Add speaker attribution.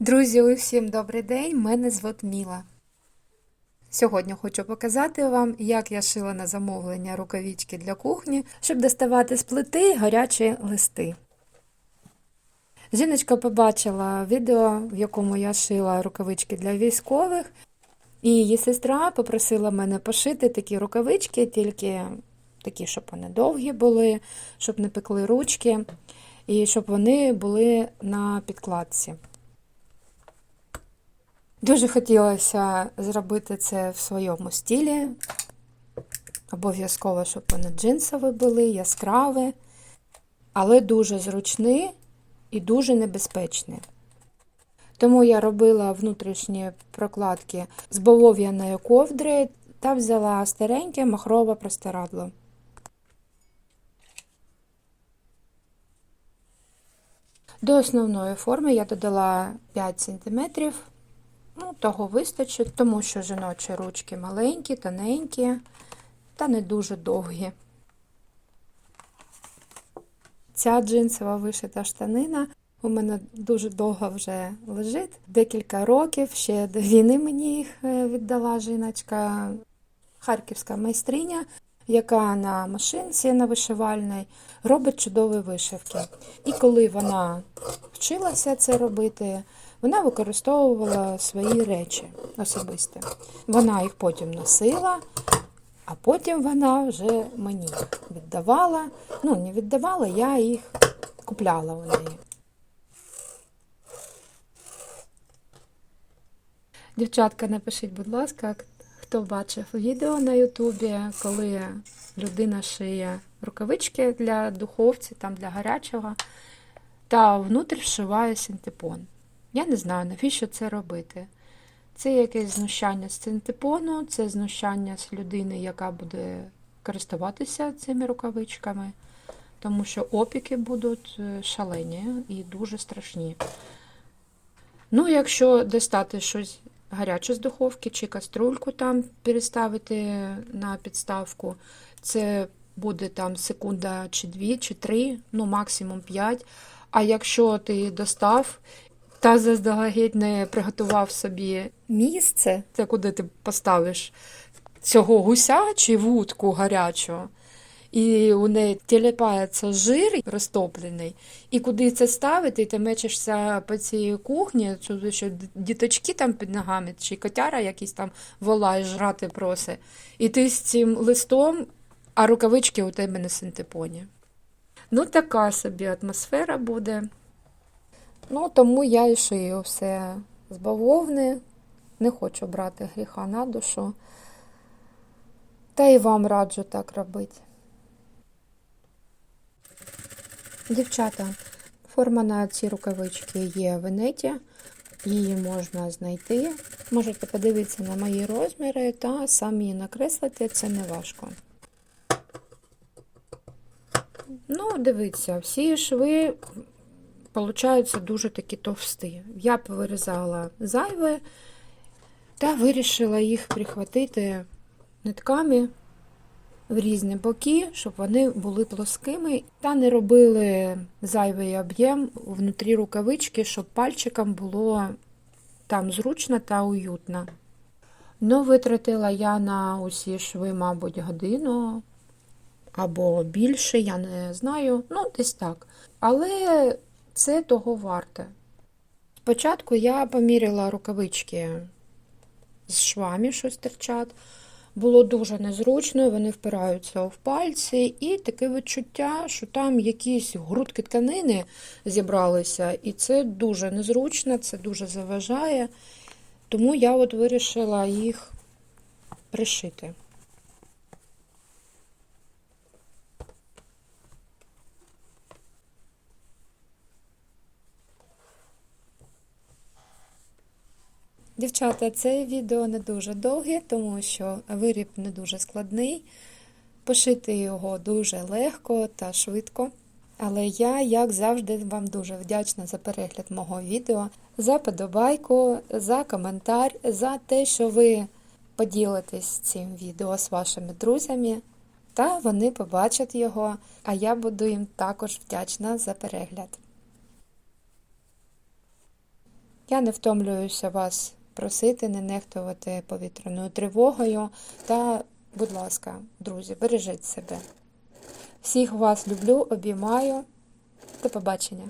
Speaker 1: Друзі, усім добрий день! Мене звуть Міла. Сьогодні хочу показати вам, як я шила на замовлення рукавички для кухні, щоб доставати з плити гарячі листи. Жіночка побачила відео, в якому я шила рукавички для військових, і її сестра попросила мене пошити такі рукавички, тільки такі, щоб вони довгі були, щоб не пекли ручки, і щоб вони були на підкладці. Дуже хотілося зробити це в своєму стилі. Обов'язково, щоб вони джинсові були, яскраві, але дуже зручні і дуже небезпечні. Тому я робила внутрішні прокладки з бавов'яної ковдри та взяла стареньке махрове простирадло. До основної форми я додала 5 см. Ну, того вистачить, тому що жіночі ручки маленькі, тоненькі та не дуже довгі. Ця джинсова вишита штанина у мене дуже довго вже лежить. Декілька років ще до війни мені їх віддала жіночка, харківська майстриня, яка на машинці на вишивальній робить чудові вишивки. І коли вона вчилася це робити, вона використовувала свої речі особисті. Вона їх потім носила, а потім вона вже мені віддавала. Ну, не віддавала, я їх купляла у неї. Дівчатка, напишіть, будь ласка, хто бачив відео на Ютубі, коли людина шиє рукавички для духовці, там для гарячого, та внутрі вшиває синтепон. Я не знаю, навіщо це робити. Це якесь знущання з синтепону, це знущання з людини, яка буде користуватися цими рукавичками, тому що опіки будуть шалені і дуже страшні. Ну, якщо достати щось гаряче з духовки чи каструльку там переставити на підставку, це буде там секунда чи дві, чи три, ну максимум п'ять. А якщо ти достав та заздалегідь не приготував собі місце, це куди ти поставиш цього гуся чи вудку гарячу, і у неї тіліпається жир розтоплений, і куди це ставити, і ти мечешся по цій кухні, що діточки там під ногами, чи котяра якийсь там волає, жрати просить, і ти з цим листом, а рукавички у тебе на синтепоні. Ну, така собі атмосфера буде. Ну, тому я і шию все з бавовни, не хочу брати гріха на душу. Та і вам раджу так робити. Дівчата, форма на ці рукавички є в інеті, її можна знайти. Можете подивитися на мої розміри та самі накреслити, це не важко. Ну, дивіться, всі шви получаються дуже такі товсті. Я повирізала зайве та вирішила їх прихватити нитками в різні боки, щоб вони були плоскими та не робили зайвий об'єм внутрі рукавички, щоб пальчикам було там зручно та уютно. Ну, витратила я на усі шви, мабуть, годину або більше, я не знаю, ну, десь так. Але це того варте. Спочатку я поміряла рукавички з швами, що стирчать. Було дуже незручно, вони впираються в пальці, і таке відчуття, що там якісь грудки тканини зібралися, і це дуже незручно, це дуже заважає. Тому я от вирішила їх пришити. Дівчата, це відео не дуже довге, тому що виріб не дуже складний. Пошити його дуже легко та швидко. Але я, як завжди, вам дуже вдячна за перегляд мого відео, за подобайку, за коментар, за те, що ви поділитесь цим відео з вашими друзями, та вони побачать його, а я буду їм також вдячна за перегляд. Я не втомлююся вас просити не нехтувати повітряною тривогою. Та, будь ласка, друзі, бережіть себе. Всіх вас люблю, обіймаю. До побачення.